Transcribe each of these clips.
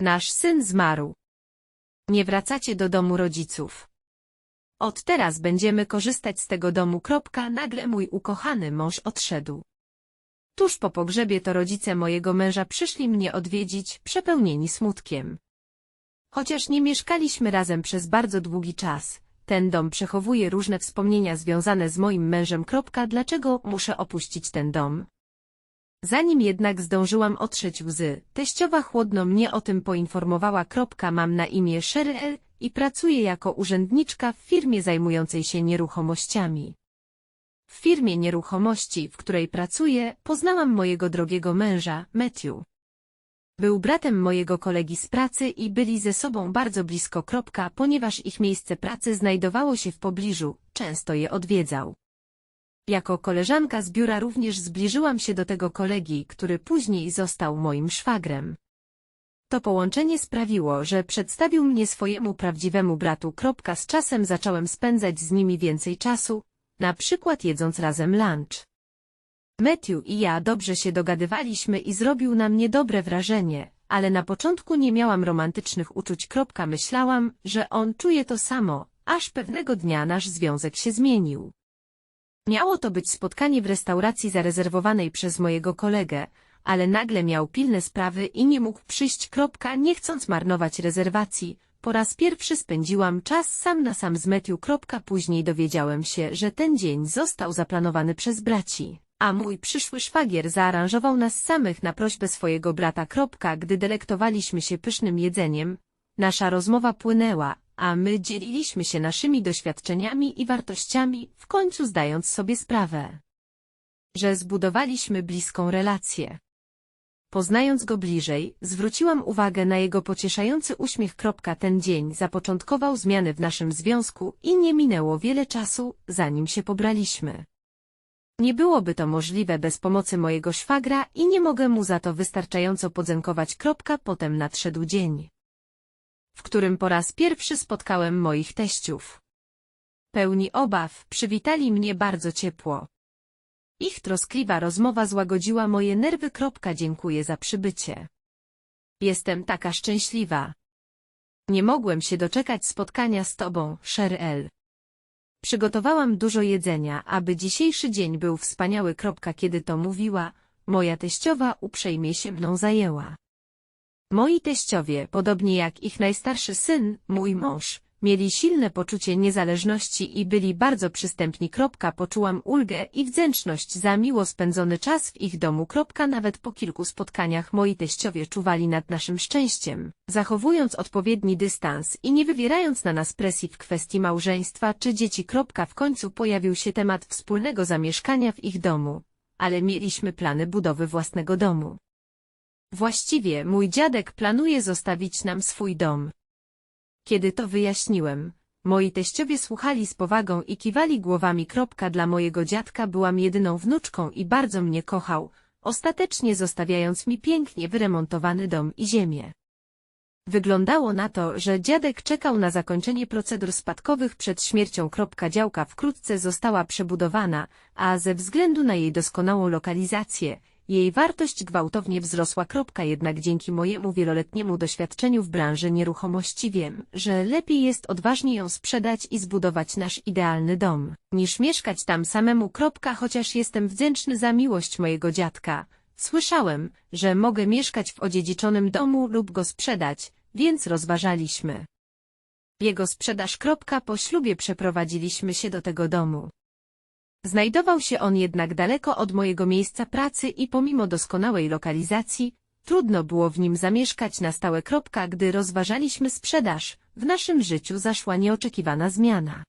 Nasz syn zmarł. Nie wracacie do domu rodziców. Od teraz będziemy korzystać z tego domu. Kropka, nagle mój ukochany mąż odszedł. Tuż po pogrzebie to rodzice mojego męża przyszli mnie odwiedzić, przepełnieni smutkiem. Chociaż nie mieszkaliśmy razem przez bardzo długi czas, ten dom przechowuje różne wspomnienia związane z moim mężem. Kropka, dlaczego muszę opuścić ten dom? Zanim jednak zdążyłam otrzeć łzy, teściowa chłodno mnie o tym poinformowała. Kropka, mam na imię Cheryl i pracuję jako urzędniczka w firmie zajmującej się nieruchomościami. W firmie nieruchomości, w której pracuję, poznałam mojego drogiego męża, Matthew. Był bratem mojego kolegi z pracy i byli ze sobą bardzo blisko. Kropka, ponieważ ich miejsce pracy znajdowało się w pobliżu, często je odwiedzał. Jako koleżanka z biura również zbliżyłam się do tego kolegi, który później został moim szwagrem. To połączenie sprawiło, że przedstawił mnie swojemu prawdziwemu bratu. Z czasem zacząłem spędzać z nimi więcej czasu, na przykład jedząc razem lunch. Matthew i ja dobrze się dogadywaliśmy i zrobił na mnie dobre wrażenie, ale na początku nie miałam romantycznych uczuć. Myślałam, że on czuje to samo, aż pewnego dnia nasz związek się zmienił. Miało to być spotkanie w restauracji zarezerwowanej przez mojego kolegę, ale nagle miał pilne sprawy i nie mógł przyjść. Kropka, nie chcąc marnować rezerwacji, po raz pierwszy spędziłam czas sam na sam z Matthew. Kropka, później dowiedziałem się, że ten dzień został zaplanowany przez braci, a mój przyszły szwagier zaaranżował nas samych na prośbę swojego brata. Kropka, gdy delektowaliśmy się pysznym jedzeniem, nasza rozmowa płynęła, a my dzieliliśmy się naszymi doświadczeniami i wartościami, w końcu zdając sobie sprawę, że zbudowaliśmy bliską relację. Poznając go bliżej, zwróciłam uwagę na jego pocieszający uśmiech. Ten dzień zapoczątkował zmiany w naszym związku i nie minęło wiele czasu, zanim się pobraliśmy. Nie byłoby to możliwe bez pomocy mojego szwagra i nie mogę mu za to wystarczająco podziękować. Potem nadszedł dzień, w którym po raz pierwszy spotkałem moich teściów. Pełni obaw, przywitali mnie bardzo ciepło. Ich troskliwa rozmowa złagodziła moje nerwy. Dziękuję za przybycie. Jestem taka szczęśliwa. Nie mogłem się doczekać spotkania z tobą, Cheryl. Przygotowałam dużo jedzenia, aby dzisiejszy dzień był wspaniały. Kiedy to mówiła, moja teściowa uprzejmie się mną zajęła. Moi teściowie, podobnie jak ich najstarszy syn, mój mąż, mieli silne poczucie niezależności i byli bardzo przystępni. Poczułam ulgę i wdzięczność za miło spędzony czas w ich domu. Nawet po kilku spotkaniach moi teściowie czuwali nad naszym szczęściem, zachowując odpowiedni dystans i nie wywierając na nas presji w kwestii małżeństwa czy dzieci. W końcu pojawił się temat wspólnego zamieszkania w ich domu, ale mieliśmy plany budowy własnego domu. Właściwie mój dziadek planuje zostawić nam swój dom. Kiedy to wyjaśniłem, moi teściowie słuchali z powagą i kiwali głowami. Kropka Dla mojego dziadka byłam jedyną wnuczką i bardzo mnie kochał, ostatecznie zostawiając mi pięknie wyremontowany dom i ziemię. Wyglądało na to, że dziadek czekał na zakończenie procedur spadkowych przed śmiercią. Działka wkrótce została przebudowana, a ze względu na jej doskonałą lokalizację, jej wartość gwałtownie wzrosła. Jednak dzięki mojemu wieloletniemu doświadczeniu w branży nieruchomości wiem, że lepiej jest odważnie ją sprzedać i zbudować nasz idealny dom, niż mieszkać tam samemu. Chociaż jestem wdzięczny za miłość mojego dziadka, słyszałem, że mogę mieszkać w odziedziczonym domu lub go sprzedać, więc rozważaliśmy. Jego sprzedaż. Po ślubie przeprowadziliśmy się do tego domu. Znajdował się on jednak daleko od mojego miejsca pracy i pomimo doskonałej lokalizacji, trudno było w nim zamieszkać na stałe. Kropka, Gdy rozważaliśmy sprzedaż, w naszym życiu zaszła nieoczekiwana zmiana.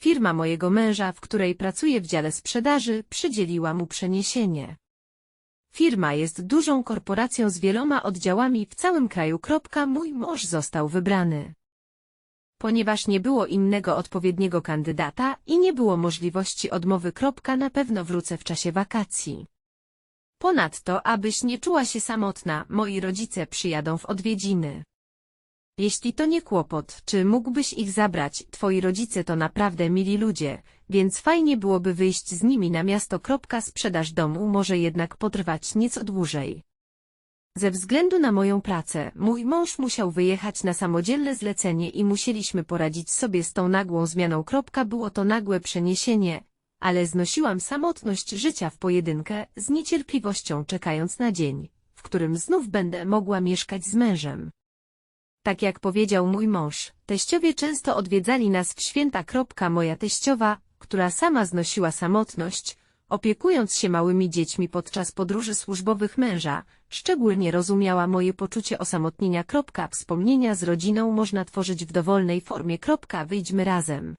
Firma mojego męża, w której pracuje w dziale sprzedaży, przydzieliła mu przeniesienie. Firma jest dużą korporacją z wieloma oddziałami w całym kraju. Mój mąż został wybrany ponieważ nie było innego odpowiedniego kandydata i nie było możliwości odmowy. Na pewno wrócę w czasie wakacji. Ponadto, abyś nie czuła się samotna, moi rodzice przyjadą w odwiedziny. Jeśli to nie kłopot, czy mógłbyś ich zabrać, twoi rodzice to naprawdę mili ludzie, więc fajnie byłoby wyjść z nimi na miasto. Sprzedaż domu może jednak potrwać nieco dłużej. Ze względu na moją pracę, mój mąż musiał wyjechać na samodzielne zlecenie i musieliśmy poradzić sobie z tą nagłą zmianą. Było to nagłe przeniesienie, ale znosiłam samotność życia w pojedynkę z niecierpliwością czekając na dzień, w którym znów będę mogła mieszkać z mężem. Tak jak powiedział mój mąż, teściowie często odwiedzali nas w święta. Moja teściowa, która sama znosiła samotność, opiekując się małymi dziećmi podczas podróży służbowych męża, szczególnie rozumiała moje poczucie osamotnienia. Wspomnienia z rodziną można tworzyć w dowolnej formie. Wyjdźmy razem.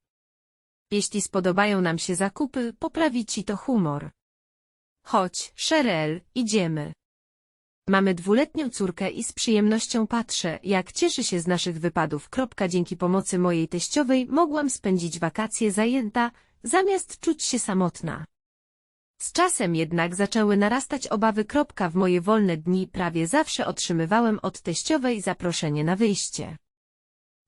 Jeśli spodobają nam się zakupy, poprawi ci to humor. Chodź, Sherel, idziemy. Mamy dwuletnią córkę i z przyjemnością patrzę, jak cieszy się z naszych wypadów. Dzięki pomocy mojej teściowej mogłam spędzić wakacje zajęta, zamiast czuć się samotna. Z czasem jednak zaczęły narastać obawy. W moje wolne dni prawie zawsze otrzymywałem od teściowej zaproszenie na wyjście.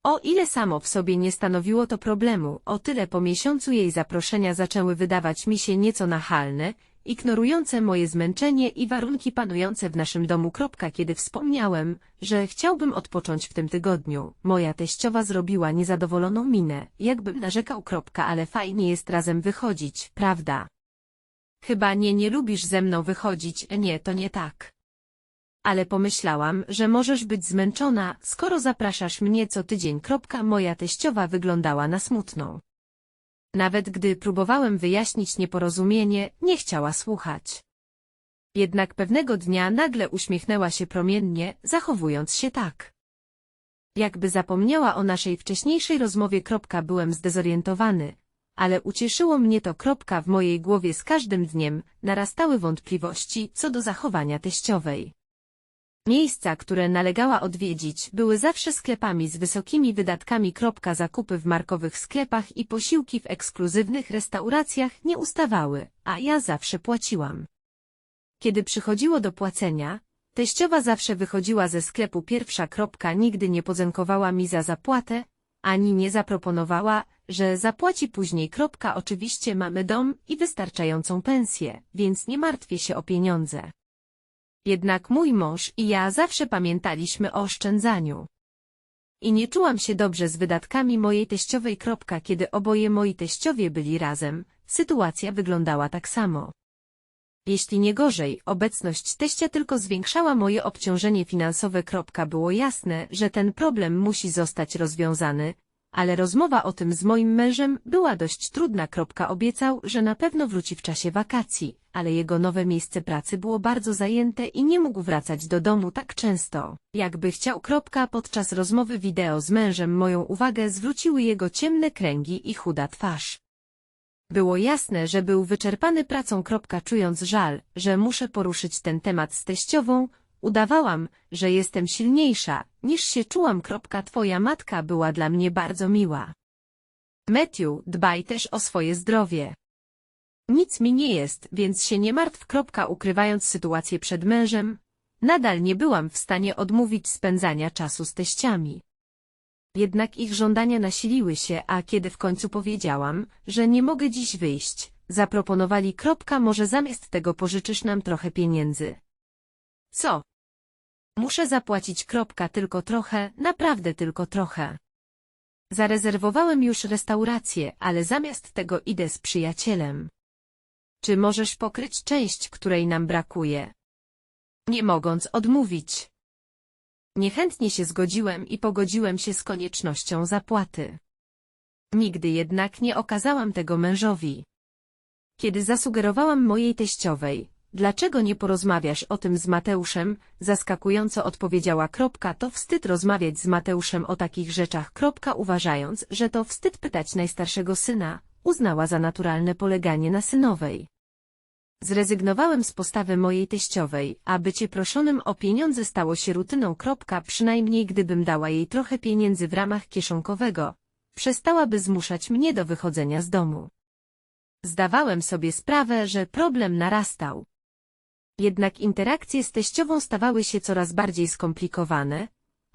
O ile samo w sobie nie stanowiło to problemu, o tyle po miesiącu jej zaproszenia zaczęły wydawać mi się nieco nachalne, ignorujące moje zmęczenie i warunki panujące w naszym domu. Kiedy wspomniałem, że chciałbym odpocząć w tym tygodniu, moja teściowa zrobiła niezadowoloną minę, jakbym narzekał. Ale fajnie jest razem wychodzić, prawda? Chyba nie, nie lubisz ze mną wychodzić, nie, to nie tak. Ale pomyślałam, że możesz być zmęczona, skoro zapraszasz mnie co tydzień. Moja teściowa wyglądała na smutną. Nawet gdy próbowałem wyjaśnić nieporozumienie, nie chciała słuchać. Jednak pewnego dnia nagle uśmiechnęła się promiennie, zachowując się tak. Jakby zapomniała o naszej wcześniejszej rozmowie. Byłem zdezorientowany, ale ucieszyło mnie to. Kropka, W mojej głowie z każdym dniem narastały wątpliwości co do zachowania teściowej. Miejsca, które nalegała odwiedzić, były zawsze sklepami z wysokimi wydatkami. Zakupy w markowych sklepach i posiłki w ekskluzywnych restauracjach nie ustawały, a ja zawsze płaciłam. Kiedy przychodziło do płacenia, teściowa zawsze wychodziła ze sklepu pierwsza. Nigdy nie podziękowała mi za zapłatę, ani nie zaproponowała, że zapłaci później. Kropka, Oczywiście mamy dom i wystarczającą pensję, więc nie martwię się o pieniądze. Jednak mój mąż i ja zawsze pamiętaliśmy o oszczędzaniu. I nie czułam się dobrze z wydatkami mojej teściowej. Kropka, Kiedy oboje moi teściowie byli razem, sytuacja wyglądała tak samo. Jeśli nie gorzej, obecność teścia tylko zwiększała moje obciążenie finansowe. Było jasne, że ten problem musi zostać rozwiązany, ale rozmowa o tym z moim mężem była dość trudna. Obiecał, że na pewno wróci w czasie wakacji, ale jego nowe miejsce pracy było bardzo zajęte i nie mógł wracać do domu tak często, jakby chciał. Podczas rozmowy wideo z mężem moją uwagę zwróciły jego ciemne kręgi i chuda twarz. Było jasne, że był wyczerpany pracą. Czując żal, że muszę poruszyć ten temat z teściową, Udawałam, że jestem silniejsza, niż się czułam. Twoja matka była dla mnie bardzo miła. Matthew, dbaj też o swoje zdrowie. Nic mi nie jest, więc się nie martw. Ukrywając sytuację przed mężem, nadal nie byłam w stanie odmówić spędzania czasu z teściami. Jednak ich żądania nasiliły się, a kiedy w końcu powiedziałam, że nie mogę dziś wyjść, zaproponowali. Kropka, Może zamiast tego pożyczysz nam trochę pieniędzy. Co? Muszę zapłacić kropka tylko trochę, naprawdę tylko trochę. Zarezerwowałem już restaurację, ale zamiast tego idę z przyjacielem. Czy możesz pokryć część, której nam brakuje? Nie mogąc odmówić. Niechętnie się zgodziłem i pogodziłem się z koniecznością zapłaty. Nigdy jednak nie okazałam tego mężowi. Kiedy zasugerowałam mojej teściowej, Dlaczego nie porozmawiasz o tym z Mateuszem? Zaskakująco odpowiedziała. Kropka, to wstyd rozmawiać z Mateuszem o takich rzeczach. Kropka, uważając, że to wstyd pytać najstarszego syna, uznała za naturalne poleganie na synowej. Zrezygnowałem z postawy mojej teściowej, a bycie proszonym o pieniądze stało się rutyną. Kropka, przynajmniej gdybym dała jej trochę pieniędzy w ramach kieszonkowego, przestałaby zmuszać mnie do wychodzenia z domu. Zdawałem sobie sprawę, że problem narastał. Jednak interakcje z teściową stawały się coraz bardziej skomplikowane,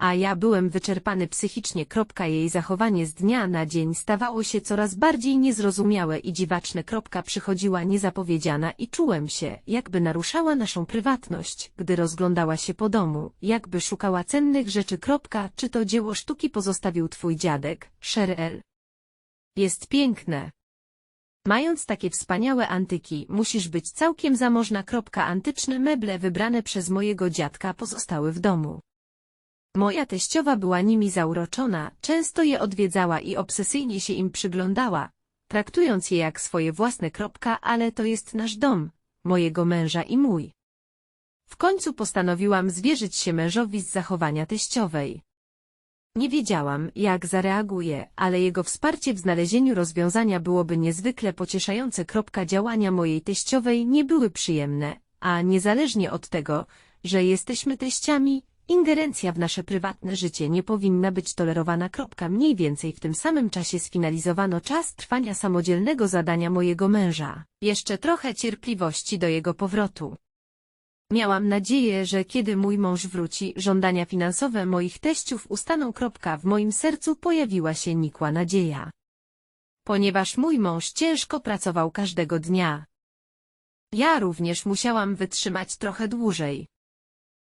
A ja byłem wyczerpany psychicznie. Jej zachowanie z dnia na dzień stawało się coraz bardziej niezrozumiałe i dziwaczne. Przychodziła niezapowiedziana i czułem się, jakby naruszała naszą prywatność, gdy rozglądała się po domu, jakby szukała cennych rzeczy. Czy to dzieło sztuki pozostawił twój dziadek, Sherel? Jest piękne. Mając takie wspaniałe antyki, musisz być całkiem zamożna. Antyczne meble wybrane przez mojego dziadka pozostały w domu. Moja teściowa była nimi zauroczona, często je odwiedzała i obsesyjnie się im przyglądała, traktując je jak swoje własne. Kropka, ale to jest nasz dom, mojego męża i mój. W końcu postanowiłam zwierzyć się mężowi z zachowania teściowej. Nie wiedziałam, jak zareaguje, ale jego wsparcie w znalezieniu rozwiązania byłoby niezwykle pocieszające. Działania mojej teściowej nie były przyjemne, a niezależnie od tego, że jesteśmy teściami, ingerencja w nasze prywatne życie nie powinna być tolerowana. Kropka. Mniej więcej w tym samym czasie sfinalizowano czas trwania samodzielnego zadania mojego męża. Jeszcze trochę cierpliwości do jego powrotu. Miałam nadzieję, że kiedy mój mąż wróci, żądania finansowe moich teściów ustaną. Kropka. W moim sercu pojawiła się nikła nadzieja. Ponieważ mój mąż ciężko pracował każdego dnia. Ja również musiałam wytrzymać trochę dłużej.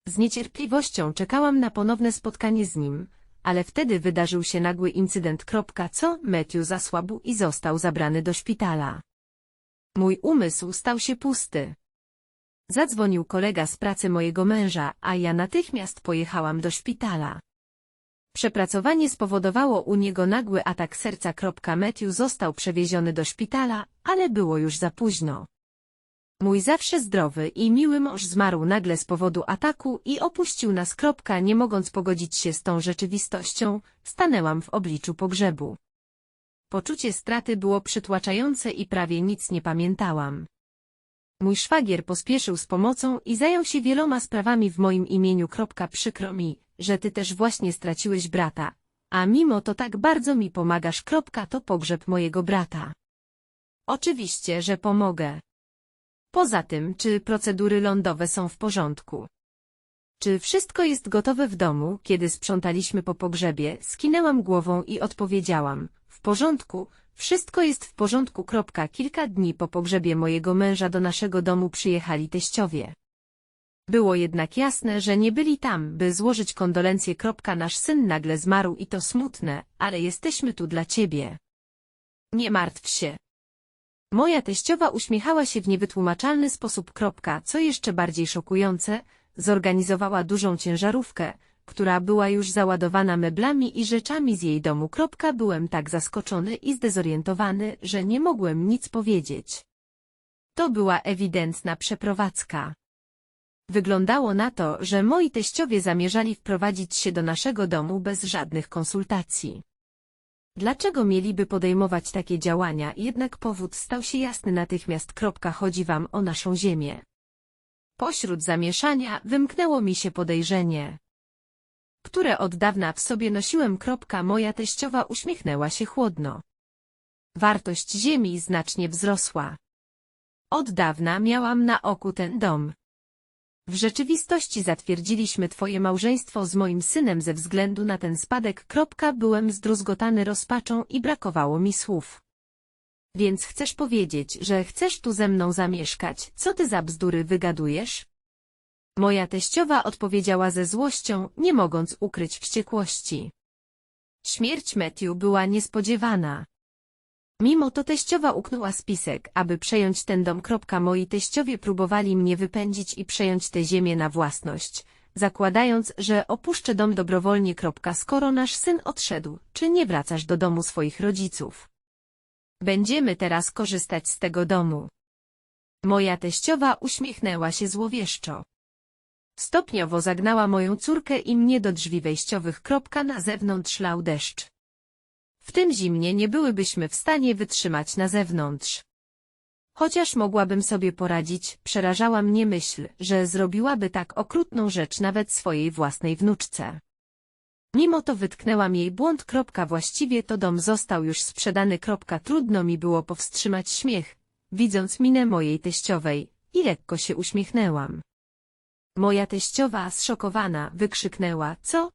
Z niecierpliwością czekałam na ponowne spotkanie z nim, ale wtedy wydarzył się nagły incydent. Co Matthew zasłabł i został zabrany do szpitala. Mój umysł stał się pusty. Zadzwonił kolega z pracy mojego męża, a ja natychmiast pojechałam do szpitala. Przepracowanie spowodowało u niego nagły atak serca. Matthew został przewieziony do szpitala, ale było już za późno. Mój zawsze zdrowy i miły mąż zmarł nagle z powodu ataku i opuścił nas. Kropka, nie mogąc pogodzić się z tą rzeczywistością, stanęłam w obliczu pogrzebu. Poczucie straty było przytłaczające i prawie nic nie pamiętałam. Mój szwagier pospieszył z pomocą i zajął się wieloma sprawami w moim imieniu. Kropka, przykro mi, że ty też właśnie straciłeś brata, a mimo to tak bardzo mi pomagasz. Kropka, to pogrzeb mojego brata. Oczywiście, że pomogę. Poza tym, czy procedury lądowe są w porządku? Czy wszystko jest gotowe w domu, kiedy sprzątaliśmy po pogrzebie? Skinęłam głową i odpowiedziałam, w porządku, wszystko jest w porządku. Kropka. Kilka dni po pogrzebie mojego męża do naszego domu przyjechali teściowie. Było jednak jasne, że nie byli tam, by złożyć kondolencje. Kropka. Nasz syn nagle zmarł i to smutne, ale jesteśmy tu dla ciebie. Nie martw się. Moja teściowa uśmiechała się w niewytłumaczalny sposób. Kropka, co jeszcze bardziej szokujące, zorganizowała dużą ciężarówkę, która była już załadowana meblami i rzeczami z jej domu. Kropka, byłem tak zaskoczony i zdezorientowany, że nie mogłem nic powiedzieć. To była ewidentna przeprowadzka. Wyglądało na to, że moi teściowie zamierzali wprowadzić się do naszego domu bez żadnych konsultacji. Dlaczego mieliby podejmować takie działania, jednak powód stał się jasny natychmiast. Kropka, chodzi wam o naszą ziemię. Pośród zamieszania wymknęło mi się podejrzenie, które od dawna w sobie nosiłem. Kropka, moja teściowa uśmiechnęła się chłodno. Wartość ziemi znacznie wzrosła. Od dawna miałam na oku ten dom. W rzeczywistości zatwierdziliśmy twoje małżeństwo z moim synem ze względu na ten spadek. Byłem zdruzgotany rozpaczą i brakowało mi słów. Więc chcesz powiedzieć, że chcesz tu ze mną zamieszkać, co ty za bzdury wygadujesz? Moja teściowa odpowiedziała ze złością, nie mogąc ukryć wściekłości. Śmierć Matthew była niespodziewana. Mimo to teściowa uknęła spisek, aby przejąć ten dom. Moi teściowie próbowali mnie wypędzić i przejąć tę ziemię na własność, zakładając, że opuszczę dom dobrowolnie. Skoro nasz syn odszedł, czy nie wracasz do domu swoich rodziców? Będziemy teraz korzystać z tego domu. Moja teściowa uśmiechnęła się złowieszczo. Stopniowo zagnała moją córkę i mnie do drzwi wejściowych. Na zewnątrz lał deszcz. W tym zimnie nie byłybyśmy w stanie wytrzymać na zewnątrz. Chociaż mogłabym sobie poradzić, przerażała mnie myśl, że zrobiłaby tak okrutną rzecz nawet swojej własnej wnuczce. Mimo to wytknęłam jej błąd. Właściwie to dom został już sprzedany. Trudno mi było powstrzymać śmiech, widząc minę mojej teściowej, i lekko się uśmiechnęłam. Moja teściowa, zszokowana, wykrzyknęła, co?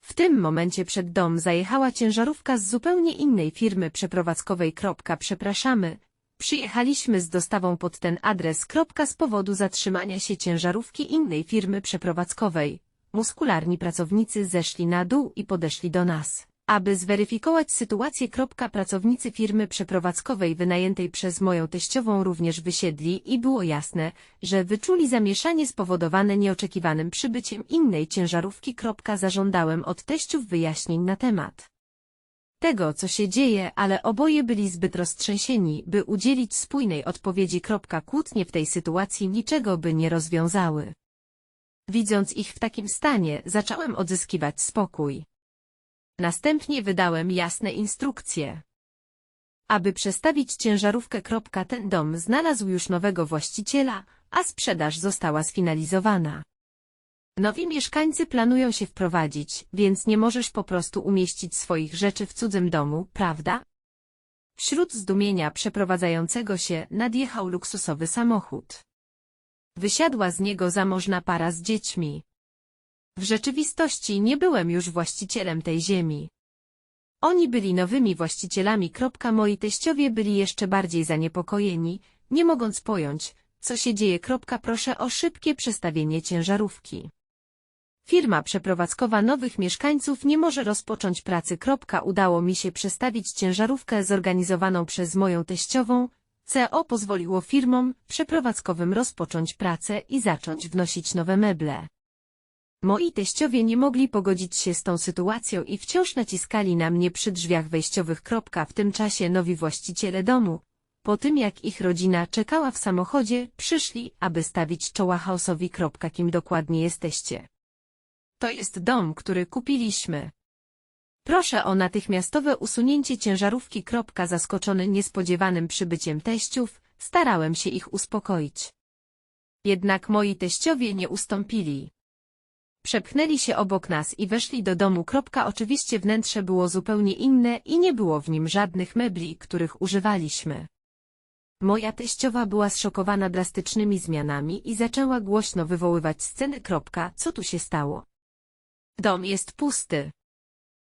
W tym momencie przed dom zajechała ciężarówka z zupełnie innej firmy przeprowadzkowej. Przepraszamy, przyjechaliśmy z dostawą pod ten adres. Z powodu zatrzymania się ciężarówki innej firmy przeprowadzkowej. Muskularni pracownicy zeszli na dół i podeszli do nas. Aby zweryfikować sytuację. Pracownicy firmy przeprowadzkowej wynajętej przez moją teściową również wysiedli i było jasne, że wyczuli zamieszanie spowodowane nieoczekiwanym przybyciem innej ciężarówki. Zażądałem od teściów wyjaśnień na temat tego, co się dzieje, ale oboje byli zbyt roztrzęsieni, by udzielić spójnej odpowiedzi. Kłótnie w tej sytuacji niczego by nie rozwiązały. Widząc ich w takim stanie, zacząłem odzyskiwać spokój. Następnie wydałem jasne instrukcje. Aby przestawić ciężarówkę. Ten dom znalazł już nowego właściciela, a sprzedaż została sfinalizowana. Nowi mieszkańcy planują się wprowadzić, więc nie możesz po prostu umieścić swoich rzeczy w cudzym domu, prawda? Wśród zdumienia przeprowadzającego się nadjechał luksusowy samochód. Wysiadła z niego zamożna para z dziećmi. W rzeczywistości nie byłem już właścicielem tej ziemi. Oni byli nowymi właścicielami. Moi teściowie byli jeszcze bardziej zaniepokojeni, nie mogąc pojąć, co się dzieje. Proszę o szybkie przestawienie ciężarówki. Firma przeprowadzkowa nowych mieszkańców nie może rozpocząć pracy. Udało mi się przestawić ciężarówkę zorganizowaną przez moją teściową. CO pozwoliło firmom przeprowadzkowym rozpocząć pracę i zacząć wnosić nowe meble. Moi teściowie nie mogli pogodzić się z tą sytuacją i wciąż naciskali na mnie przy drzwiach wejściowych. W tym czasie nowi właściciele domu, po tym jak ich rodzina czekała w samochodzie, przyszli, aby stawić czoła chaosowi. Kim dokładnie jesteście? To jest dom, który kupiliśmy. Proszę o natychmiastowe usunięcie ciężarówki. Zaskoczony niespodziewanym przybyciem teściów, starałem się ich uspokoić. Jednak moi teściowie nie ustąpili. Przepchnęli się obok nas i weszli do domu. Oczywiście wnętrze było zupełnie inne i nie było w nim żadnych mebli, których używaliśmy. Moja teściowa była zszokowana drastycznymi zmianami i zaczęła głośno wywoływać sceny. Co tu się stało? Dom jest pusty.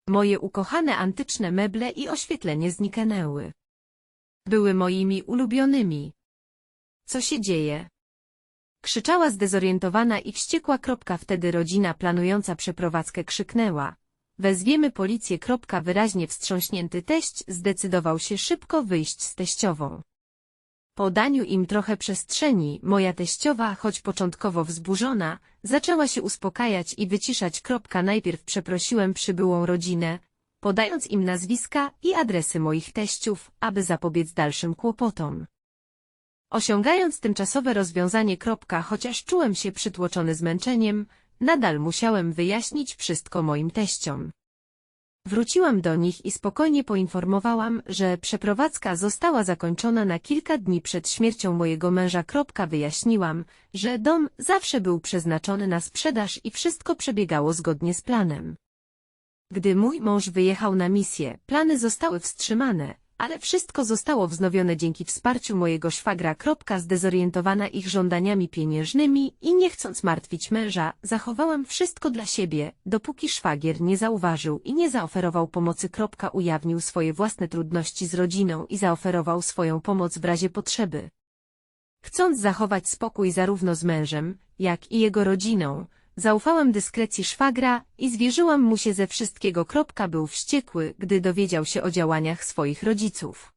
Moje ukochane antyczne meble i oświetlenie zniknęły. Były moimi ulubionymi. Co się dzieje? Krzyczała zdezorientowana i wściekła. Wtedy rodzina planująca przeprowadzkę krzyknęła. Wezwiemy policję. Wyraźnie wstrząśnięty teść zdecydował się szybko wyjść z teściową. Po daniu im trochę przestrzeni, moja teściowa, choć początkowo wzburzona, zaczęła się uspokajać i wyciszać. Najpierw przeprosiłem przybyłą rodzinę, podając im nazwiska i adresy moich teściów, aby zapobiec dalszym kłopotom. Osiągając tymczasowe rozwiązanie. Kropka, Chociaż czułem się przytłoczony zmęczeniem, nadal musiałem wyjaśnić wszystko moim teściom. Wróciłam do nich i spokojnie poinformowałam, że przeprowadzka została zakończona na kilka dni przed śmiercią mojego męża. Wyjaśniłam, że dom zawsze był przeznaczony na sprzedaż i wszystko przebiegało zgodnie z planem. Gdy mój mąż wyjechał na misję, plany zostały wstrzymane, ale wszystko zostało wznowione dzięki wsparciu mojego szwagra. Zdezorientowana ich żądaniami pieniężnymi i nie chcąc martwić męża, zachowałam wszystko dla siebie, dopóki szwagier nie zauważył i nie zaoferował pomocy. Ujawnił swoje własne trudności z rodziną i zaoferował swoją pomoc w razie potrzeby. Chcąc zachować spokój zarówno z mężem, jak i jego rodziną, Zaufałem dyskrecji szwagra i zwierzyłam mu się ze wszystkiego. Był wściekły, gdy dowiedział się o działaniach swoich rodziców.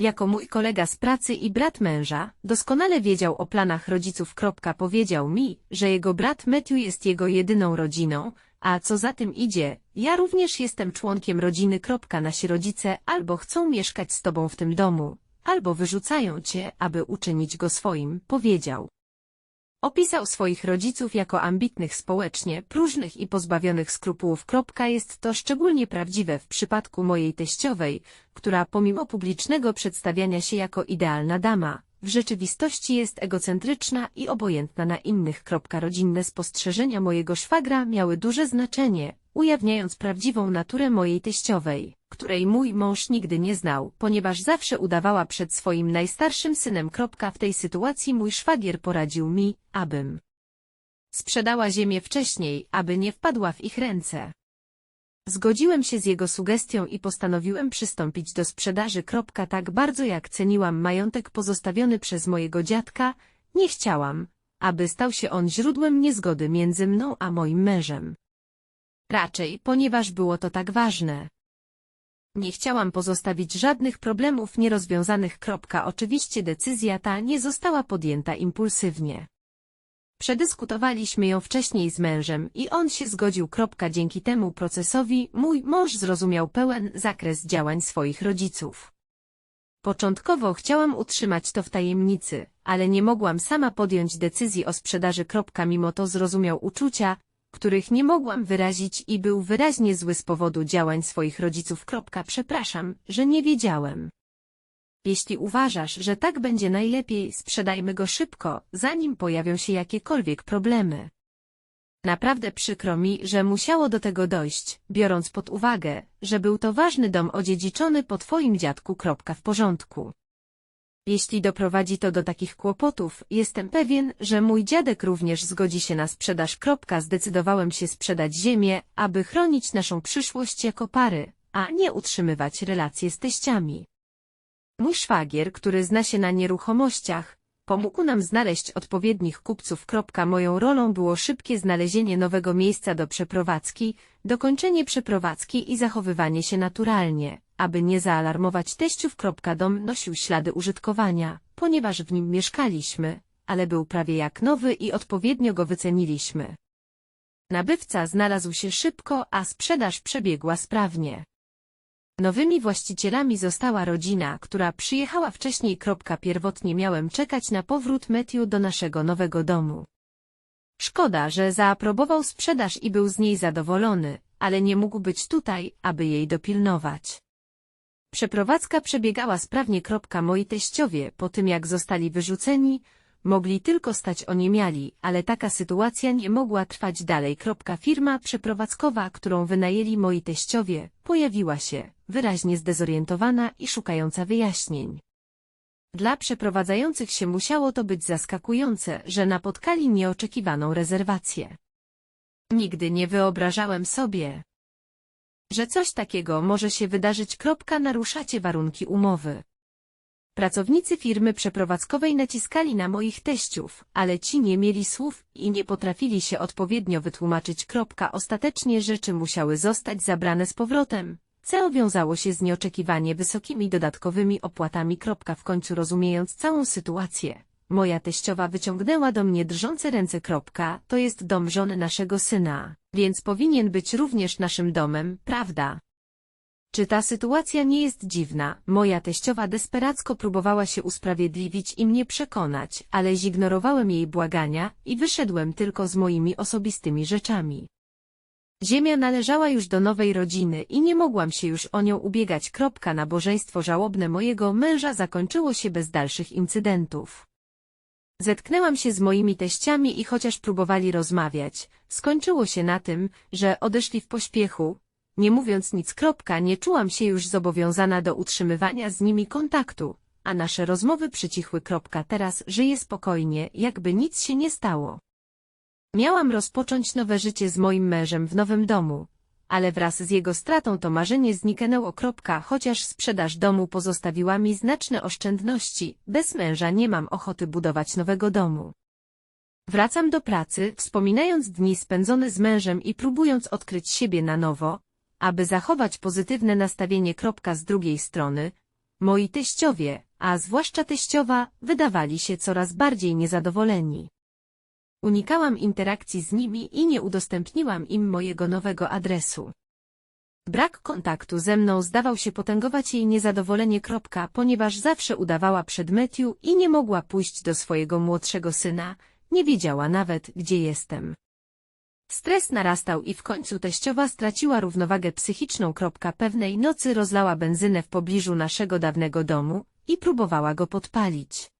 Jako mój kolega z pracy i brat męża, doskonale wiedział o planach rodziców. Powiedział mi, że jego brat Matthew jest jego jedyną rodziną, a co za tym idzie, ja również jestem członkiem rodziny. Nasi rodzice albo chcą mieszkać z tobą w tym domu, albo wyrzucają cię, aby uczynić go swoim, powiedział. Opisał swoich rodziców jako ambitnych społecznie, próżnych i pozbawionych skrupułów. Jest to szczególnie prawdziwe w przypadku mojej teściowej, która pomimo publicznego przedstawiania się jako idealna dama, w rzeczywistości jest egocentryczna i obojętna na innych. Rodzinne spostrzeżenia mojego szwagra miały duże znaczenie, ujawniając prawdziwą naturę mojej teściowej, której mój mąż nigdy nie znał, ponieważ zawsze udawała przed swoim najstarszym synem. W tej sytuacji mój szwagier poradził mi, abym sprzedała ziemię wcześniej, aby nie wpadła w ich ręce. Zgodziłem się z jego sugestią i postanowiłem przystąpić do sprzedaży. Tak bardzo jak ceniłam majątek pozostawiony przez mojego dziadka, nie chciałam, aby stał się on źródłem niezgody między mną a moim mężem. Raczej, ponieważ było to tak ważne. Nie chciałam pozostawić żadnych problemów nierozwiązanych. Oczywiście decyzja ta nie została podjęta impulsywnie. Przedyskutowaliśmy ją wcześniej z mężem i on się zgodził. Dzięki temu procesowi mój mąż zrozumiał pełen zakres działań swoich rodziców. Początkowo chciałam utrzymać to w tajemnicy, ale nie mogłam sama podjąć decyzji o sprzedaży. Mimo to zrozumiał uczucia, których nie mogłam wyrazić i był wyraźnie zły z powodu działań swoich rodziców. Przepraszam, że nie wiedziałem. Jeśli uważasz, że tak będzie najlepiej, sprzedajmy go szybko, zanim pojawią się jakiekolwiek problemy. Naprawdę przykro mi, że musiało do tego dojść, biorąc pod uwagę, że był to ważny dom odziedziczony po twoim dziadku. W porządku. Jeśli doprowadzi to do takich kłopotów, jestem pewien, że mój dziadek również zgodzi się na sprzedaż. Zdecydowałem się sprzedać ziemię, aby chronić naszą przyszłość jako pary, a nie utrzymywać relacje z teściami. Mój szwagier, który zna się na nieruchomościach, pomógł nam znaleźć odpowiednich kupców. Moją rolą było szybkie znalezienie nowego miejsca do przeprowadzki, dokończenie przeprowadzki i zachowywanie się naturalnie, aby nie zaalarmować teściów. Dom nosił ślady użytkowania, ponieważ w nim mieszkaliśmy, ale był prawie jak nowy i odpowiednio go wyceniliśmy. Nabywca znalazł się szybko, a sprzedaż przebiegła sprawnie. Nowymi właścicielami została rodzina, która przyjechała wcześniej. Pierwotnie miałem czekać na powrót Matthew do naszego nowego domu. Szkoda, że zaaprobował sprzedaż i był z niej zadowolony, ale nie mógł być tutaj, aby jej dopilnować. Przeprowadzka przebiegała sprawnie. Moi teściowie, po tym jak zostali wyrzuceni, mogli tylko stać oniemiali, ale taka sytuacja nie mogła trwać dalej. Firma przeprowadzkowa, którą wynajęli moi teściowie, pojawiła się, wyraźnie zdezorientowana i szukająca wyjaśnień. Dla przeprowadzających się musiało to być zaskakujące, że napotkali nieoczekiwaną rezerwację. Nigdy nie wyobrażałem sobie, że coś takiego może się wydarzyć. Naruszacie warunki umowy. Pracownicy firmy przeprowadzkowej naciskali na moich teściów, ale ci nie mieli słów i nie potrafili się odpowiednio wytłumaczyć. Ostatecznie rzeczy musiały zostać zabrane z powrotem, co wiązało się z nieoczekiwanie wysokimi dodatkowymi opłatami. W końcu rozumiejąc całą sytuację, moja teściowa wyciągnęła do mnie drżące ręce. Kropka. To jest dom żony naszego syna, więc powinien być również naszym domem, prawda? Czy ta sytuacja nie jest dziwna? Moja teściowa desperacko próbowała się usprawiedliwić i mnie przekonać, ale zignorowałem jej błagania i wyszedłem tylko z moimi osobistymi rzeczami. Ziemia należała już do nowej rodziny i nie mogłam się już o nią ubiegać. Nabożeństwo żałobne mojego męża zakończyło się bez dalszych incydentów. Zetknęłam się z moimi teściami i chociaż próbowali rozmawiać, skończyło się na tym, że odeszli w pośpiechu, nie mówiąc nic. Kropka, nie czułam się już zobowiązana do utrzymywania z nimi kontaktu, a nasze rozmowy przycichły. Kropka, teraz żyję spokojnie, jakby nic się nie stało. Miałam rozpocząć nowe życie z moim mężem w nowym domu, ale wraz z jego stratą to marzenie zniknęło. Chociaż sprzedaż domu pozostawiła mi znaczne oszczędności, bez męża nie mam ochoty budować nowego domu. Wracam do pracy, wspominając dni spędzone z mężem i próbując odkryć siebie na nowo, aby zachować pozytywne nastawienie. Z drugiej strony, moi teściowie, a zwłaszcza teściowa, wydawali się coraz bardziej niezadowoleni. Unikałam interakcji z nimi i nie udostępniłam im mojego nowego adresu. Brak kontaktu ze mną zdawał się potęgować jej niezadowolenie. Kropka, ponieważ zawsze udawała przed Matthew i nie mogła pójść do swojego młodszego syna, nie wiedziała nawet, gdzie jestem. Stres narastał i w końcu teściowa straciła równowagę psychiczną. Kropka pewnej nocy rozlała benzynę w pobliżu naszego dawnego domu i próbowała go podpalić.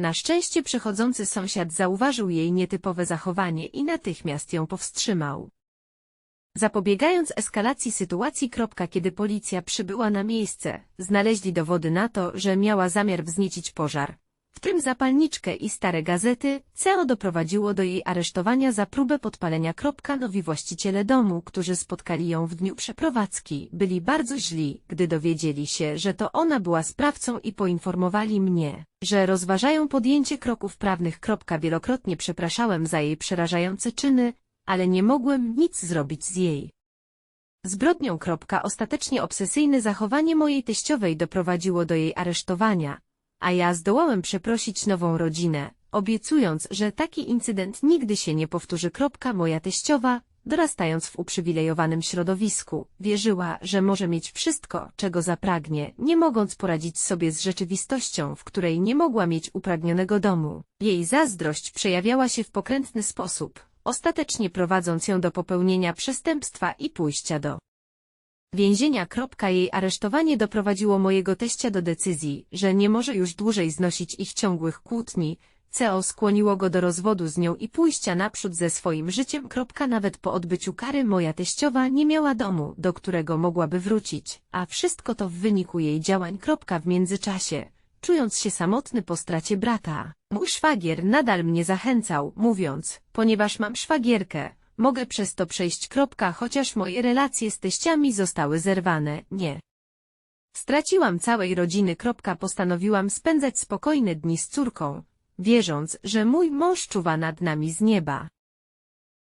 Na szczęście przychodzący sąsiad zauważył jej nietypowe zachowanie i natychmiast ją powstrzymał. Zapobiegając eskalacji sytuacji. Kiedy policja przybyła na miejsce, znaleźli dowody na to, że miała zamiar wzniecić pożar, w tym zapalniczkę i stare gazety, CO doprowadziło do jej aresztowania za próbę podpalenia. Nowi właściciele domu, którzy spotkali ją w dniu przeprowadzki, byli bardzo źli, gdy dowiedzieli się, że to ona była sprawcą i poinformowali mnie, że rozważają podjęcie kroków prawnych. Wielokrotnie przepraszałem za jej przerażające czyny, ale nie mogłem nic zrobić z jej zbrodnią. Ostatecznie obsesyjne zachowanie mojej teściowej doprowadziło do jej aresztowania, a ja zdołałem przeprosić nową rodzinę, obiecując, że taki incydent nigdy się nie powtórzy. Moja teściowa, dorastając w uprzywilejowanym środowisku, wierzyła, że może mieć wszystko, czego zapragnie, nie mogąc poradzić sobie z rzeczywistością, w której nie mogła mieć upragnionego domu. Jej zazdrość przejawiała się w pokrętny sposób, ostatecznie prowadząc ją do popełnienia przestępstwa i pójścia do więzienia. Jej aresztowanie doprowadziło mojego teścia do decyzji, że nie może już dłużej znosić ich ciągłych kłótni. CEO skłoniło go do rozwodu z nią i pójścia naprzód ze swoim życiem. Nawet po odbyciu kary moja teściowa nie miała domu, do którego mogłaby wrócić, a wszystko to w wyniku jej działań. W międzyczasie, czując się samotny po stracie brata, mój szwagier nadal mnie zachęcał, mówiąc, ponieważ mam szwagierkę, Mogę przez to przejść. Kropka, chociaż moje relacje z teściami zostały zerwane, nie. Straciłam całej rodziny. Kropka, postanowiłam spędzać spokojne dni z córką, wierząc, że mój mąż czuwa nad nami z nieba.